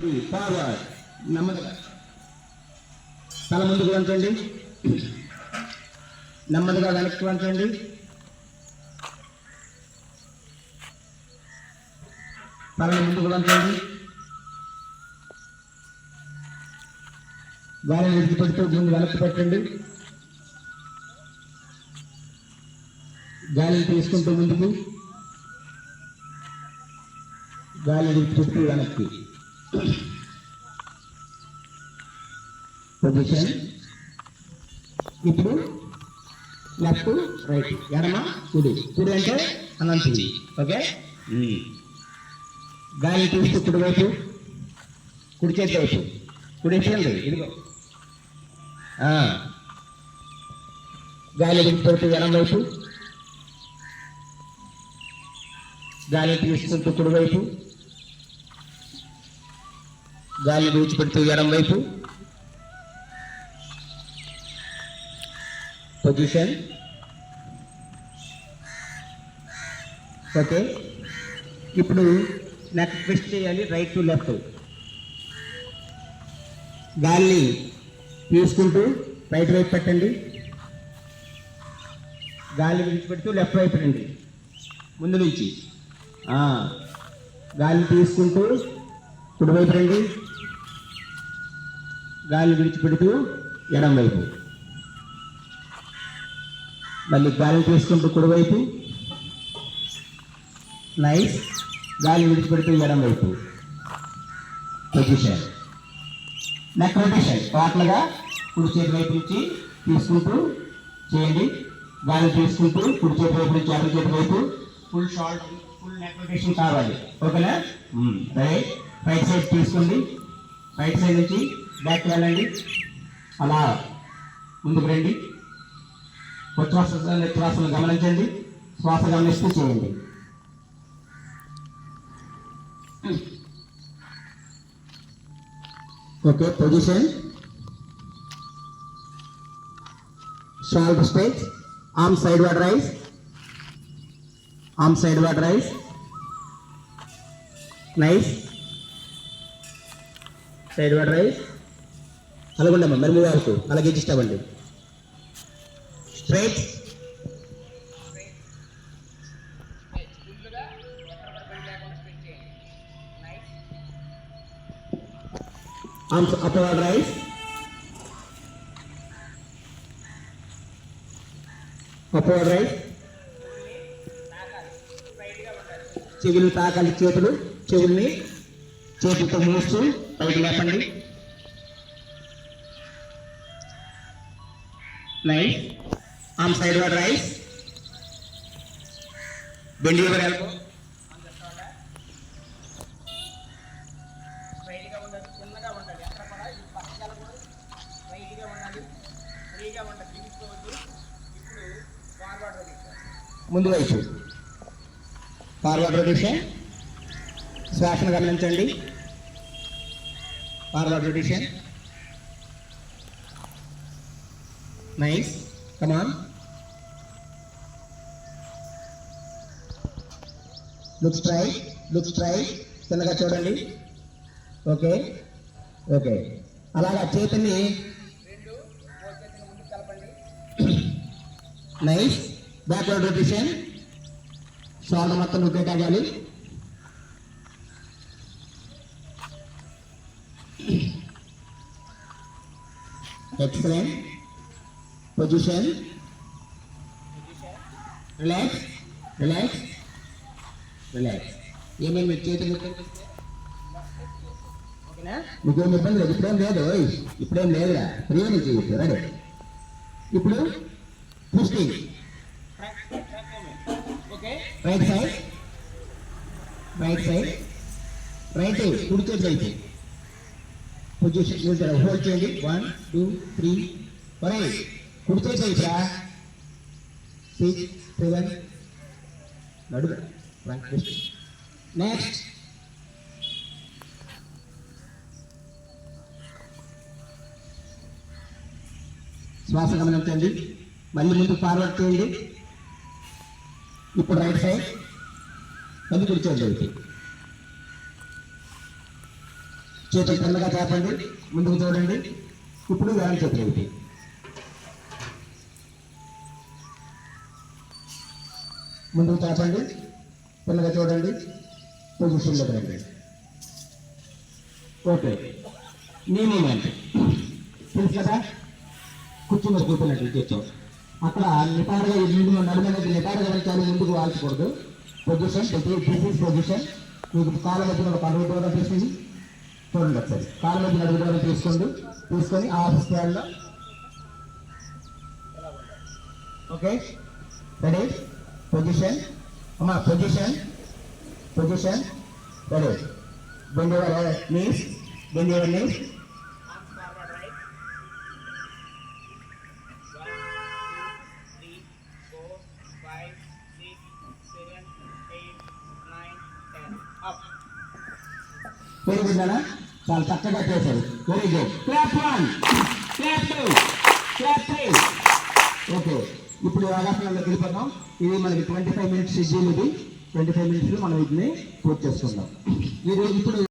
Forward నెమ్మదిగా తల ముందుకు వంచండి. నెమ్మదిగా వెనక్కి వంచండి. తలని ముందుకు వంచండి. గాలిని విడిచిపెడుతూ దీన్ని వెనక్కి పెట్టండి. గాలిని తీసుకుంటూ ముందుకు. గాలి విడిచిపెడుతూ వెనక్కి. పొజిషన్ ఇప్పుడు లెఫ్ట్ రైట్ ఎడమ కుడి కుడి అంటే అనంతి ఓకే గాలి తీస్తూ కుడి వైపు కుడి చేతి వైపు కుడి చేయండి ఇదిగో. గాలి విడిచిపెడుతూ ఎడం వైపు గాలి తీసుకుంటూ కుడి వైపు గాలి విడిచిపెడుతూ ఎడం వైపు పొజిషన్. ఓకే. ఇప్పుడు నెక్ ట్విస్ట్ చేయాలి రైట్ టు లెఫ్ట్ గాలిని తీసుకుంటూ రైట్ వైపు పెట్టండి. గాలి విడిచిపెడుతూ లెఫ్ట్ వైపు రండి ముందు నుంచి. గాలి తీసుకుంటూ కుడివైపు రండి. గాలి విడిచిపెడుతూ ఎడం వైపు. మళ్ళీ గాలి తీసుకుంటూ కుడివైపు. నైస్ గాలి విడిచిపెడుతూ ఎడం వైపు. పొజిషన్ నెక్ రొటేషన్ పాటలుగా కుడి చేతి వైపు నుంచి తీసుకుంటూ చేయండి. గాలి తీసుకుంటూ కుడి చేతి వైపు నుంచి అటు చేతి వైపు. ఫుల్ షాల్ట్ ఫుల్ నెక్ రొటేషన్ కావాలి. ఓకేనా? రైట్ రైట్ సైడ్ తీసుకోండి. రైట్ సైడ్ నుంచి బ్యాక్ వెళ్ళండి. అలా ముందుకు రండి. ఉచ్ఛ్వాస నిశ్వాసను గమనించండి. శ్వాస గమనిస్తూ చేయండి okay position shoulder straight arm sideward raise arm sideward raise nice sideward raise అలాగుండమ్మా మరి మూవ్ అవుతూ అలాగే ఇచ్చిస్తామండి straight arms upward rise upward rise చెవులు తాకాలి చేతులు చెవుల్ని చేతులతో మూస్తూ పైకి లేపండి. Nice arm sideward raise. Forward rotation. ముందు వైపు. Forward rotation. శ్వాసను గమనించండి. Forward rotation. Nice. Come on. Look try look try చిన్నగా చూడండి. ఓకే ఓకే అలాగా చేతిని నైస్ బ్యాక్వర్డ్ రొటేషన్ షోల్డర్ మొత్తం రొటేట్ అవ్వాలి excellent position relax relax relax ఏమేమి చేతులు? మీకేం ఇబ్బంది లేదు? ఇప్పుడేం లేదు. ఇప్పుడేం లేదురా. ఫ్రీగానే చేయొచ్చు రెడీ. ఇప్పుడు okay. Right side. Right side. Right కుడి చేతి వైపు పొజిషన్ నిల్చోండి హోల్డ్ చేయండి. One two three. ఒరే కుడి చేతి వైపు రా సిక్స్ సెవెన్. నడుగు నెక్స్ట్ శ్వాస గమనించండి మళ్ళీ ముందు ఫార్వర్డ్ చేయండి. ఇప్పుడు రైట్ సైడ్ మళ్ళీ కూర్చోండి అయితే చేతులు తెల్లగా చేపండి. ముందుకు చూడండి. ఇప్పుడు వ్యాయామం చేతులు ముందుకు చేపండి. పిల్లగా చూడండి. పొజిషన్లో రండి ఓకే. నీ మూమెంట్ తెలుసు కదా? కూర్చున్న కూర్చున్నట్టు కూర్చో అక్కడ నిటారుగా ముందు నడుమనేది నిటారుగా వెళ్తాను ముందుకు వాల్చకూడదు? పొజిషన్ దిస్ ఇస్ పొజిషన్ మీకు కాళ్ళ మధ్యన ఒక అడుగు కూడా తీసుకుని చూడండి ఒకసారి. కాళ్ళ మధ్యన అడుగు కూడా తీసుకోండి. తీసుకొని ఆ స్టాండ్లో. ఓకే. రెడీ పొజిషన్ हमारा पोजीशन पोजीशन पढ़ो बंदे over her knees bend over knees Very good, Nana. Chal, takka ka kya sir. Very good. Clap one, clap two, clap three. Okay. చక్కగా చేశారు వెరీ ఇప్పుడు యోగాసనంలోకి వెళ్ళిపోతాం ఇది మనకి ట్వంటీ ఫైవ్ మినిట్స్ షెడ్యూల్ ఇది. ట్వంటీ ఫైవ్ మినిట్స్లో మనం వీటిని పూర్తి చేసుకుందాం. ఈరోజు ఇప్పుడు